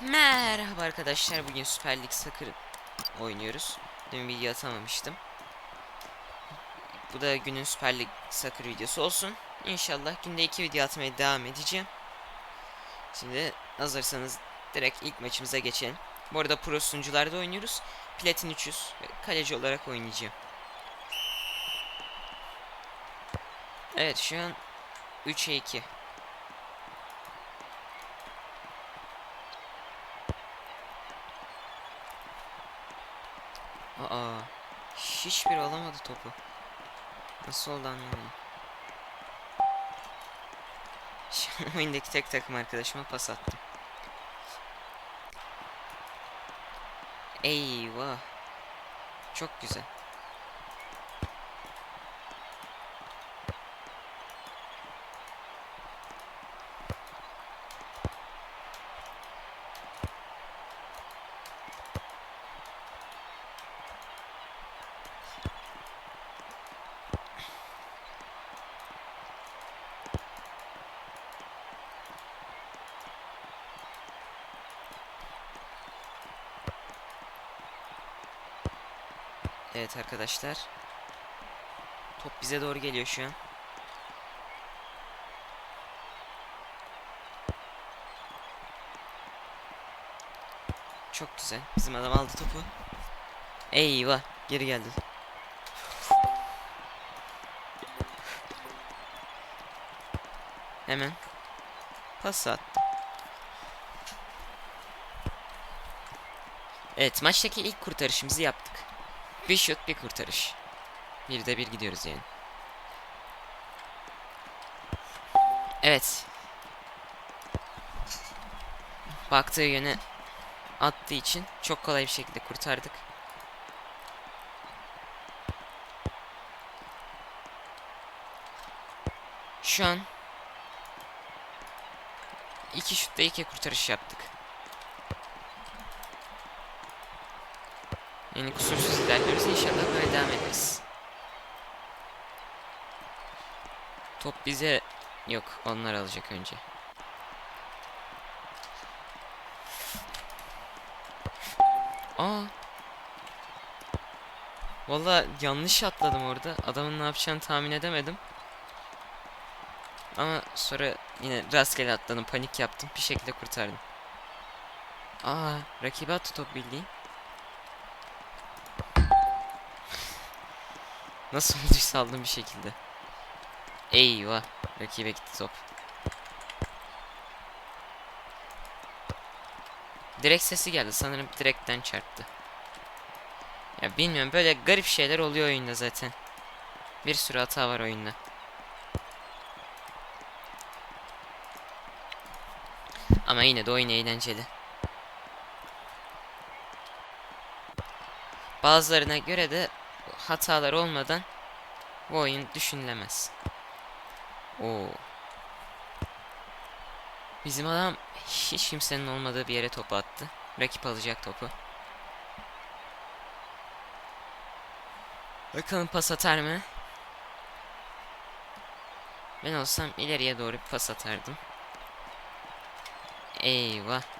Merhaba arkadaşlar bugün Süper Lig Soccer oynuyoruz. Dün video atamamıştım. Bu da günün Süper Lig Soccer videosu olsun. İnşallah günde iki video atmaya devam edeceğim. Şimdi hazırsanız direkt ilk maçımıza geçelim. Bu arada pro sunucularda oynuyoruz. Platin 300 ve kaleci olarak oynayacağım. Evet şu an 3'e 2. Aa, hiçbir alamadı topu. Nasıl oldu anlamadım. An oyundaki tek takım arkadaşıma pas attım. Eyvah. Çok güzel. Evet arkadaşlar. Top bize doğru geliyor şu an. Çok güzel. Bizim adam aldı topu. Eyvah. Geri geldi. Hemen. Pas attı. Evet maçtaki ilk kurtarışımızı yaptık. Bir şut bir kurtarış. Bir de bir gidiyoruz yani. Evet. Baktığı yöne attığı için çok kolay bir şekilde kurtardık. Şu an iki şutta iki kurtarış yaptık. Yani kusursuz ilerliyoruz. İnşallah böyle devam ederiz. Top bize yok. Onlar alacak önce. Aa. Valla yanlış atladım orada. Adamın ne yapacağını tahmin edemedim. Ama sonra yine rastgele atladım. Panik yaptım. Bir şekilde kurtardım. Aa, rakibe attı top bildiğin. Nasıl olduysa aldım bir şekilde. Eyvah. Rakibe gitti top. Direkt sesi geldi. Sanırım direkten çarptı. Ya bilmiyorum böyle garip şeyler oluyor oyunda zaten. Bir sürü hata var oyunda. Ama yine de oyun eğlenceli. Bazılarına göre de hatalar olmadan bu oyun düşünülemez. Oo. Bizim adam hiç kimsenin olmadığı bir yere topu attı. Rakip alacak topu. Bakalım pas atar mı? Ben olsam ileriye doğru bir pas atardım. Eyvah.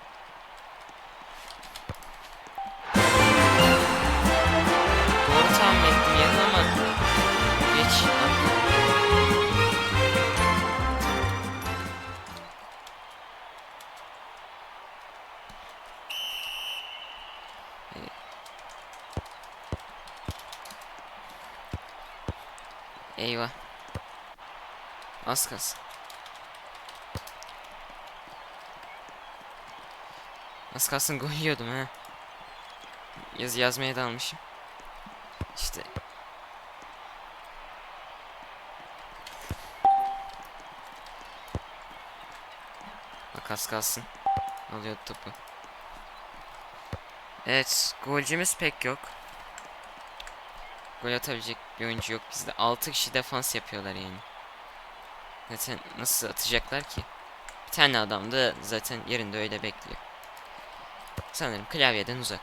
Az kalsın. Az kalsın gol yiyordum ha. Yaz yazmaya dalmışım. İşte. Bak az kalsın. Alıyordu topu. Evet, golcümüz pek yok. Gol atabilecek bir oyuncu yok bizde. 6 kişi defans yapıyorlar yani. Zaten nasıl atacaklar ki? Bir tane adam da zaten yerinde öyle bekliyor. Sanırım klavyeden uzak.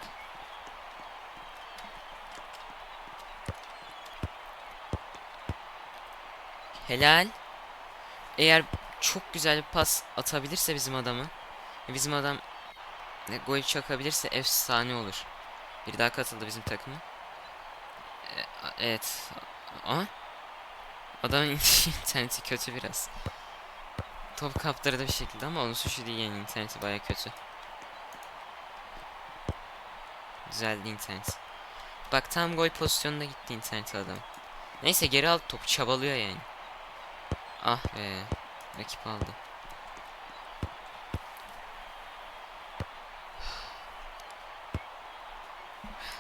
Helal. Eğer çok güzel bir pas atabilirse bizim adamı. Bizim adam gol çakabilirse efsane olur. Bir daha katıldı bizim takıma. E, evet. Aa. Adamın interneti kötü biraz. Top kaptırdı bir şekilde ama onun suçu değil yani interneti baya kötü. Düzeldi internet. Bak tam gol pozisyonunda gitti internet adam. Neyse geri al topu çabalıyor yani. Ah be. Rakip aldı.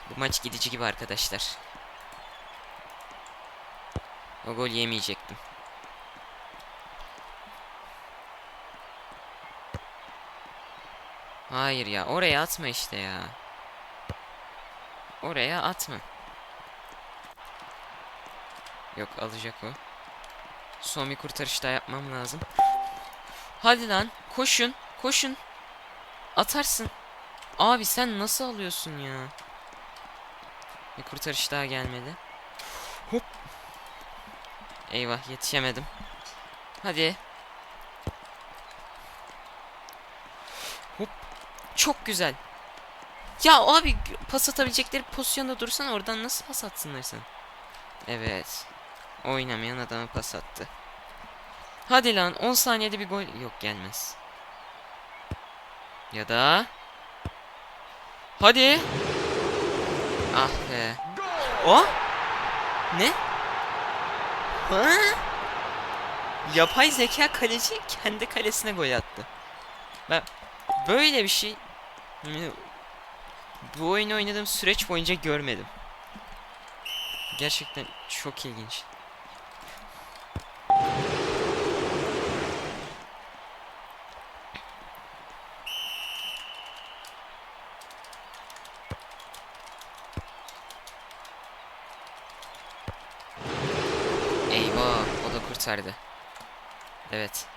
Bu maç gidici gibi arkadaşlar. O gol yemeyecektim. Hayır ya oraya atma işte ya. Oraya atma. Yok alacak o. Son bir kurtarış daha yapmam lazım. Hadi lan koşun koşun. Atarsın. Abi sen nasıl alıyorsun ya? Bir kurtarış daha gelmedi. Hop. Eyvah yetişemedim. Hadi. Hop. Çok güzel. Ya abi pas atabilecekleri pozisyonda dursan oradan nasıl pas atsınlar sen? Evet. Oynamayan adama pas attı. Hadi lan 10 saniyede bir gol yok gelmez. Ya da Hadi. Ah be. O? Ne? Ha? Yapay zeka kaleci kendi kalesine gol attı. Ben böyle bir şey bu oyunu oynadığım süreç boyunca görmedim. Gerçekten çok ilginç. Eyvah, kurtardı. Evet.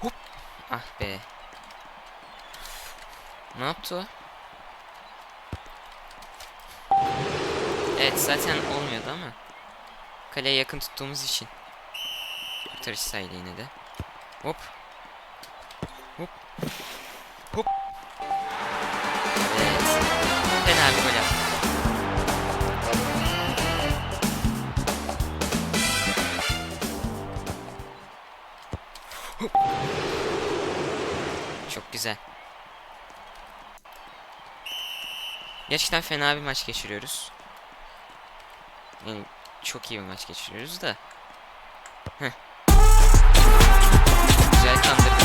Hop. Ah be. Ne yaptı? Evet zaten olmuyordu ama. Kaleye yakın tuttuğumuz için. Kurtarış saydı yine de. Hop. Hop. Hop. Çok güzel. Gerçekten fena bir maç geçiriyoruz. Yani çok iyi bir maç geçiriyoruz da. Heh. Güzel kandırdı.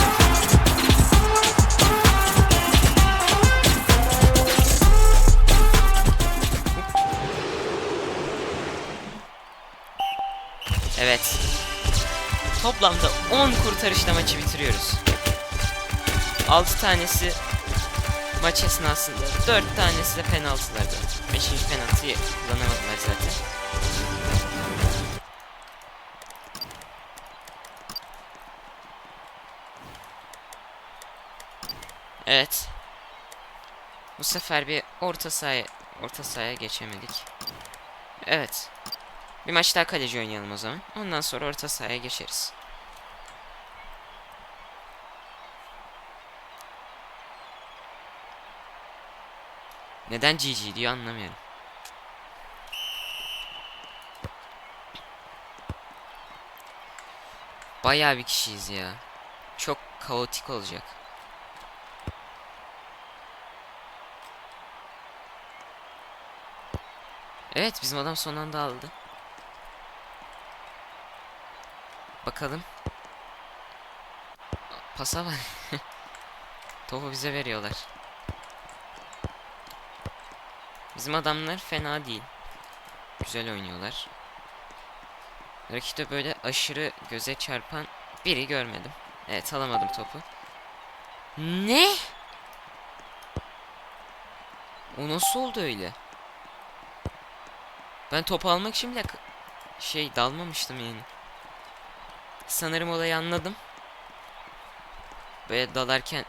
Evet. Toplamda 10 kurtarışla maçı bitiriyoruz. 6 tanesi maç esnasında, 4 tanesi de penaltılarda. 5. penaltıyı kullanamadılar zaten. Evet. Bu sefer bir orta sahaya orta sahaya geçemedik. Evet. Bir maç daha kaleci oynayalım o zaman. Ondan sonra orta sahaya geçeriz. Neden GG diyor anlamıyorum. Bayağı bir kişiyiz ya. Çok kaotik olacak. Evet bizim adam son anda aldı. Bakalım. Pasa var. Topu bize veriyorlar. Bizim adamlar fena değil. Güzel oynuyorlar. Rakipte böyle aşırı göze çarpan biri görmedim. Evet alamadım topu. Ne? O nasıl oldu öyle? Ben topu almak için bile şey dalmamıştım yani. Sanırım olayı anladım. Böyle dalarken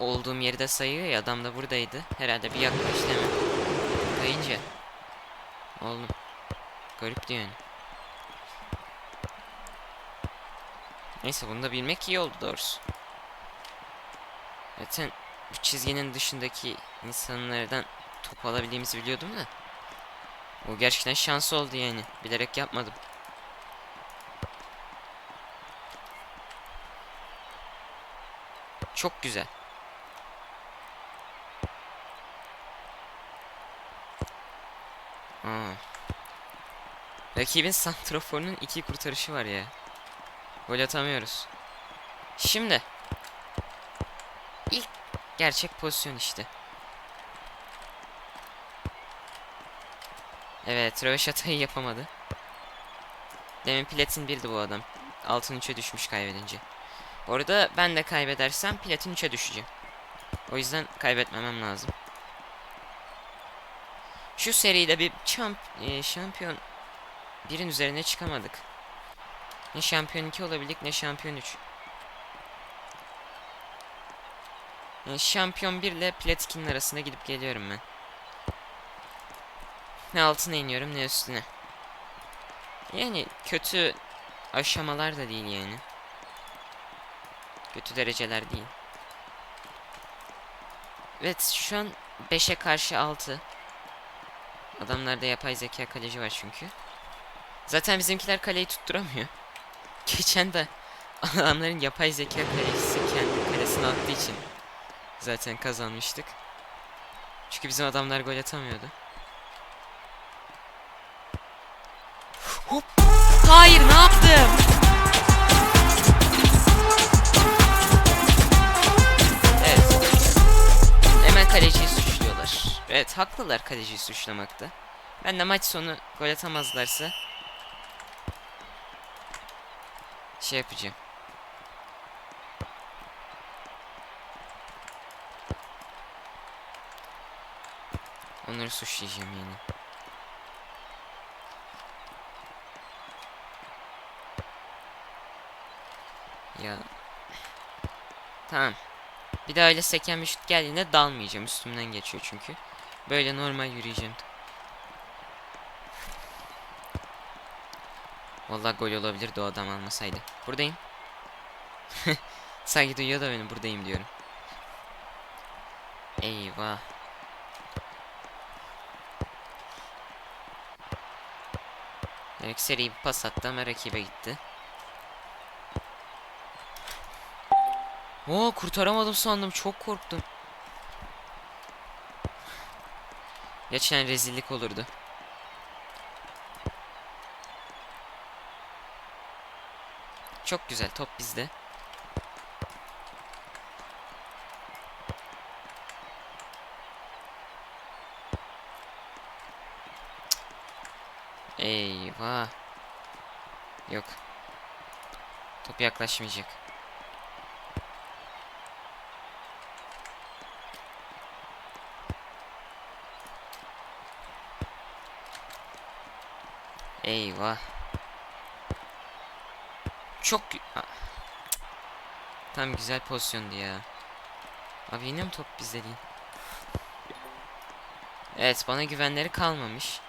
olduğum yeri de sayıyor ya adam da buradaydı. Herhalde bir hemen. Kayınca. Oğlum. Garip diyor yani. Neyse bunu da bilmek iyi oldu doğrusu. Zaten bu çizginin dışındaki insanlardan top alabildiğimizi biliyordum da. O gerçekten şans oldu yani. Bilerek yapmadım. Çok güzel. Aa. Rakibin santraforunun iki kurtarışı var ya. Gol atamıyoruz. Şimdi. ilk gerçek pozisyon işte. Evet, röveşatayı yapamadı. Demin platin birdi bu adam. Altın 3'e düşmüş kaybedince. Orada ben de kaybedersem platin 3'e düşeceğim. O yüzden kaybetmemem lazım. Şu seride bir çamp e, şampiyon birin üzerine çıkamadık. Ne şampiyon 2 olabildik ne şampiyon 3. Yani şampiyon 1 ile plat 2'nin arasında gidip geliyorum ben. Ne altına iniyorum ne üstüne. Yani kötü aşamalar da değil yani. Kötü dereceler değil. Evet şu an 5'e karşı 6. Adamlarda yapay zeka kaleci var çünkü. Zaten bizimkiler kaleyi tutturamıyor. Geçen de adamların yapay zeka kalecisi kendi kalesine attığı için zaten kazanmıştık. Çünkü bizim adamlar gol atamıyordu. Hop! Hayır ne yaptım? Evet haklılar kaleciyi suçlamakta. Ben de maç sonu gol atamazlarsa şey yapacağım. Onları suçlayacağım yine. Ya. Tamam. Bir daha öyle seken bir şut geldiğinde dalmayacağım. Üstümden geçiyor çünkü. Böyle normal yürüyeceğim. Vallahi gol olabilirdi o adam almasaydı. Buradayım. Sanki duyuyor da beni buradayım diyorum. Eyvah. Demek seri bir pas attı ama rakibe gitti. Oo kurtaramadım sandım çok korktum. Geçen rezillik olurdu. Çok güzel top bizde. Eyvah. Yok. Top yaklaşmayacak. Eyvah. Çok Tam güzel pozisyondu ya. Abi yine mi top bizde değil? Evet bana güvenleri kalmamış.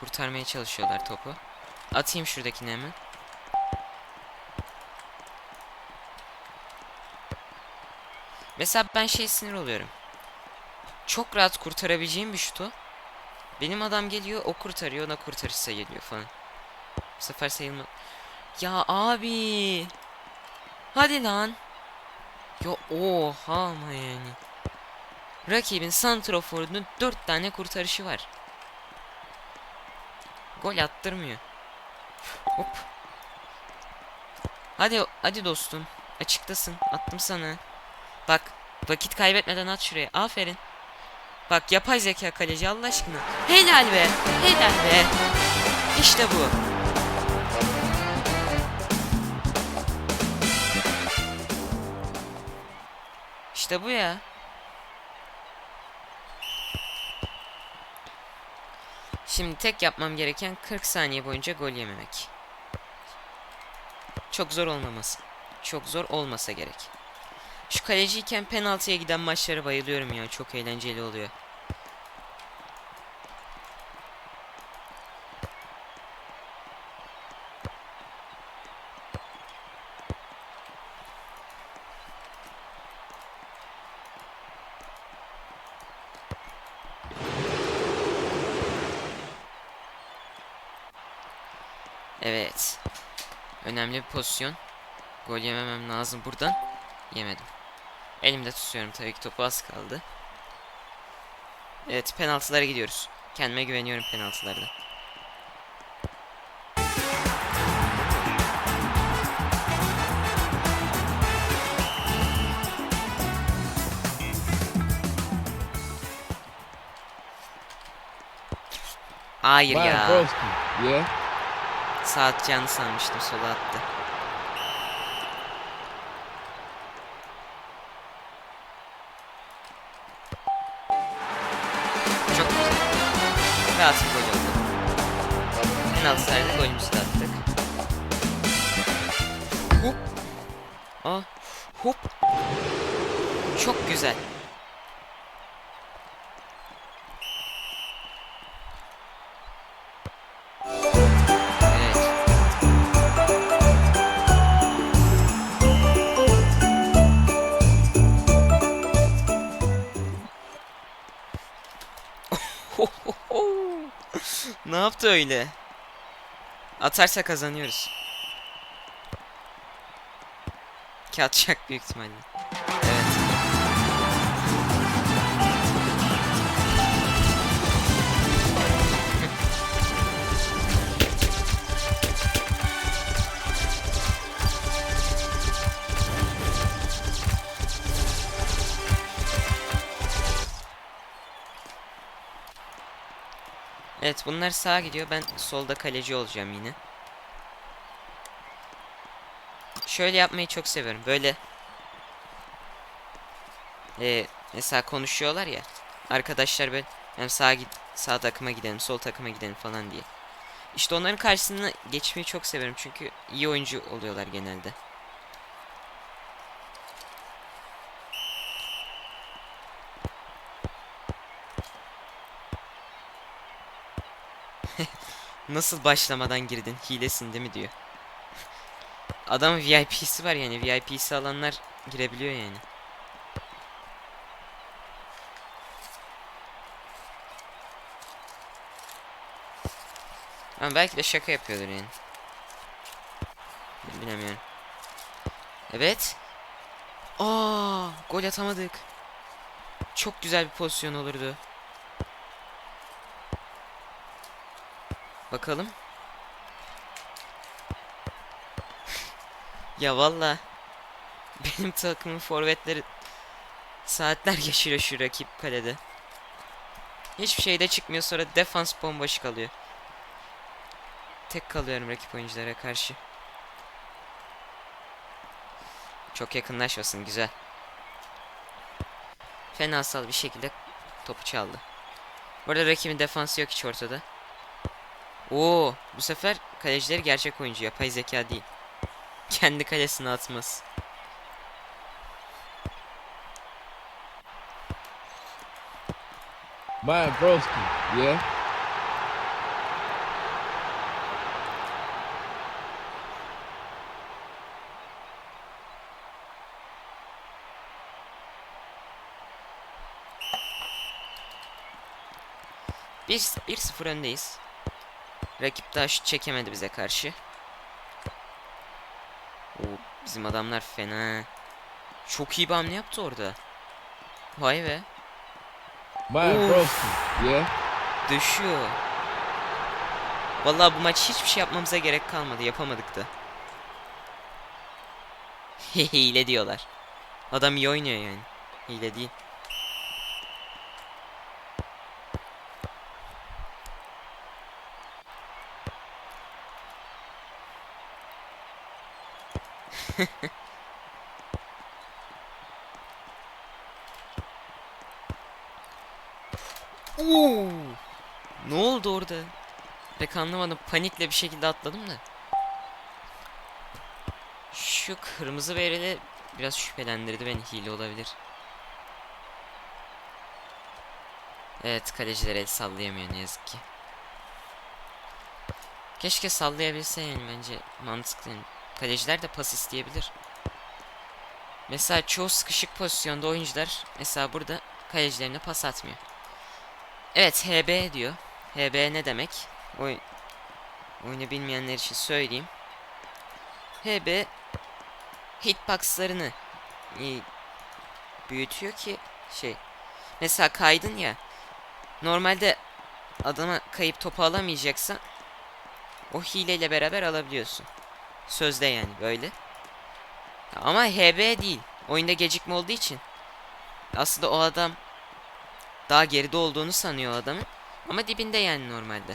Kurtarmaya çalışıyorlar topu. Atayım şuradakini hemen. Mesela ben şey sinir oluyorum. Çok rahat kurtarabileceğim bir şutu. Benim adam geliyor o kurtarıyor ona kurtarırsa geliyor falan. Bu sefer sayılma. Ya abi. Hadi lan. Ya oha ama yani. Rakibin santroforunun 4 tane kurtarışı var. Gol attırmıyor. Hop. Hadi hadi dostum. Açıktasın. Attım sana. Bak vakit kaybetmeden at şuraya. Aferin. Bak yapay zeka kaleci Allah aşkına. Helal be. Helal be. İşte bu. İşte bu ya. Şimdi tek yapmam gereken 40 saniye boyunca gol yememek. Çok zor olmaması. Çok zor olmasa gerek. Şu kaleciyken penaltıya giden maçlara bayılıyorum ya. Çok eğlenceli oluyor. Evet. Önemli bir pozisyon. Gol yememem lazım buradan. Yemedim. Elimde tutuyorum tabii ki topu az kaldı. Evet penaltılara gidiyoruz. Kendime güveniyorum penaltılarda. Hayır ya. Sağ atacağını sanmıştım sola attı. Rahat bir gol oldu. Penaltılarda golümüzü de attık. Hop. Aa. Hop. Çok güzel. Yaptı öyle? Atarsa kazanıyoruz. Ki atacak büyük ihtimalle. Evet bunlar sağa gidiyor. Ben solda kaleci olacağım yine. Şöyle yapmayı çok seviyorum. Böyle Ee, mesela konuşuyorlar ya. Arkadaşlar ben hem sağ git sağ takıma gidelim, sol takıma gidelim falan diye. İşte onların karşısına geçmeyi çok severim çünkü iyi oyuncu oluyorlar genelde. Nasıl başlamadan girdin? Hilesin değil mi diyor. Adamın VIP'si var yani. VIP'si alanlar girebiliyor yani. Ama belki de şaka yapıyordur yani. Bilemiyorum. Evet. Aa, gol atamadık. Çok güzel bir pozisyon olurdu. Bakalım. ya valla benim takımın forvetleri saatler geçiriyor şu rakip kalede. Hiçbir şeyde çıkmıyor sonra defans bomboş kalıyor. Tek kalıyorum rakip oyunculara karşı. Çok yakınlaşmasın güzel. Fenasal bir şekilde topu çaldı. Burada rakibin defansı yok hiç ortada. Oo, bu sefer kalecileri gerçek oyuncu yapay zeka değil. Kendi kalesine atmaz. Ryan Broski. Yeah. Bir 1-0 öndeyiz. Rakip daha şut çekemedi bize karşı. Oo, bizim adamlar fena. Çok iyi bir hamle yaptı orada. Vay be. Yeah. Düşüyor. Vallahi bu maç hiçbir şey yapmamıza gerek kalmadı. Yapamadık da. Hile diyorlar. Adam iyi oynuyor yani. Hile değil. Oo! Ne oldu orada? Pek anlamadım. Panikle bir şekilde atladım da. Şu kırmızı bereli biraz şüphelendirdi beni. Hile olabilir. Evet kaleciler el sallayamıyor ne yazık ki. Keşke sallayabilse bence mantıklı. Kaleciler de pas isteyebilir. Mesela çoğu sıkışık pozisyonda oyuncular mesela burada kalecilerine pas atmıyor. Evet HB diyor. HB ne demek? Oy oyunu bilmeyenler için söyleyeyim. HB hitboxlarını e, büyütüyor ki şey mesela kaydın ya normalde adama kayıp topu alamayacaksan o hileyle beraber alabiliyorsun. Sözde yani böyle. Ama HB değil. Oyunda gecikme olduğu için aslında o adam daha geride olduğunu sanıyor o adamın. Ama dibinde yani normalde.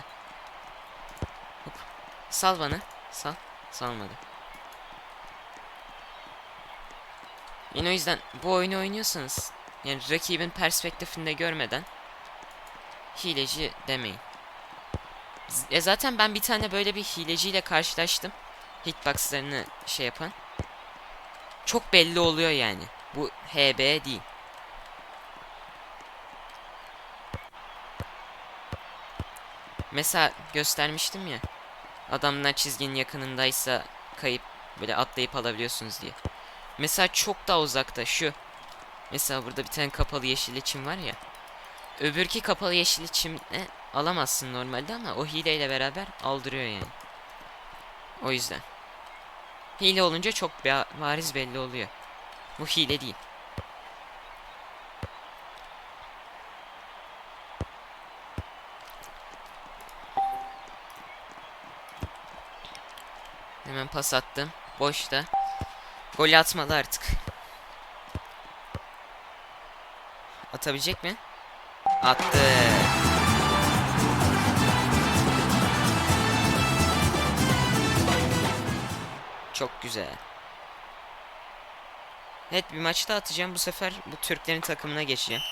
Hop. Sal bana. Sal. Salmadı. Yani o yüzden bu oyunu oynuyorsanız yani rakibin perspektifinde görmeden hileci demeyin. E zaten ben bir tane böyle bir hileciyle karşılaştım. Hitboxlarını şey yapan. Çok belli oluyor yani. Bu HB değil. Mesela göstermiştim ya. Adamlar çizginin yakınındaysa kayıp böyle atlayıp alabiliyorsunuz diye. Mesela çok daha uzakta şu. Mesela burada bir tane kapalı yeşil çim var ya. Öbürki kapalı yeşil çimle alamazsın normalde ama o hileyle beraber aldırıyor yani. O yüzden. Hile olunca çok ba- bariz belli oluyor. Bu hile değil. Hemen pas attım. Boşta. Gol atmalı artık. Atabilecek mi? Attı. Çok güzel. Evet bir maçta atacağım. Bu sefer bu Türklerin takımına geçeceğim.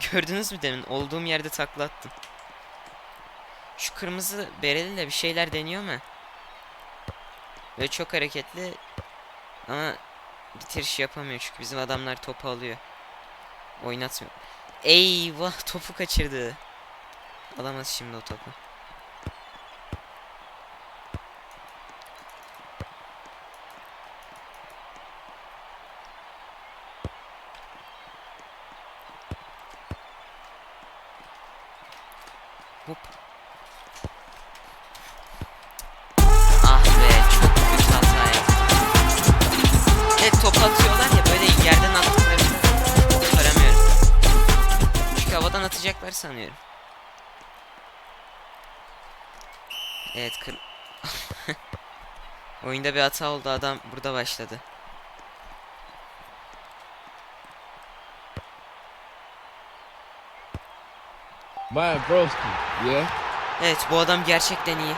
Gördünüz mü demin? Olduğum yerde takla attım. Şu kırmızı bereliyle bir şeyler deniyor mu? Ve çok hareketli ama bitiriş yapamıyor çünkü bizim adamlar topu alıyor. Oynatmıyor. Eyvah topu kaçırdı. Alamaz şimdi o topu. Oyunda bir hata oldu adam burada başladı. Mine broski. Yeah. Evet bu adam gerçekten iyi.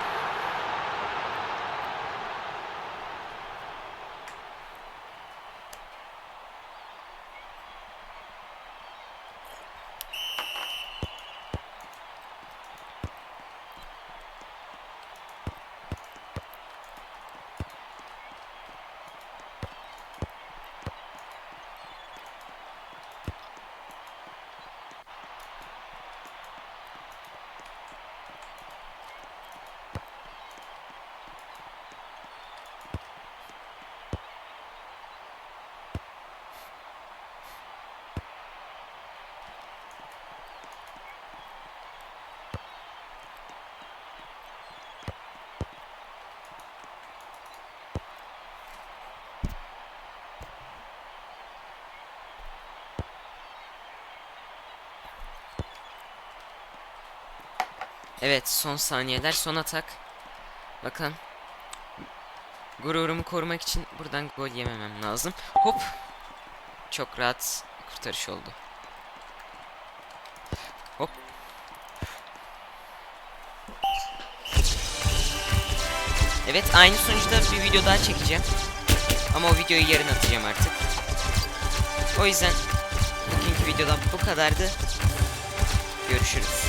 Evet son saniyeler son atak. Bakın. Gururumu korumak için buradan gol yememem lazım. Hop. Çok rahat kurtarış oldu. Hop. Evet aynı sonuçta bir video daha çekeceğim. Ama o videoyu yarın atacağım artık. O yüzden bugünkü videoda bu kadardı. Görüşürüz.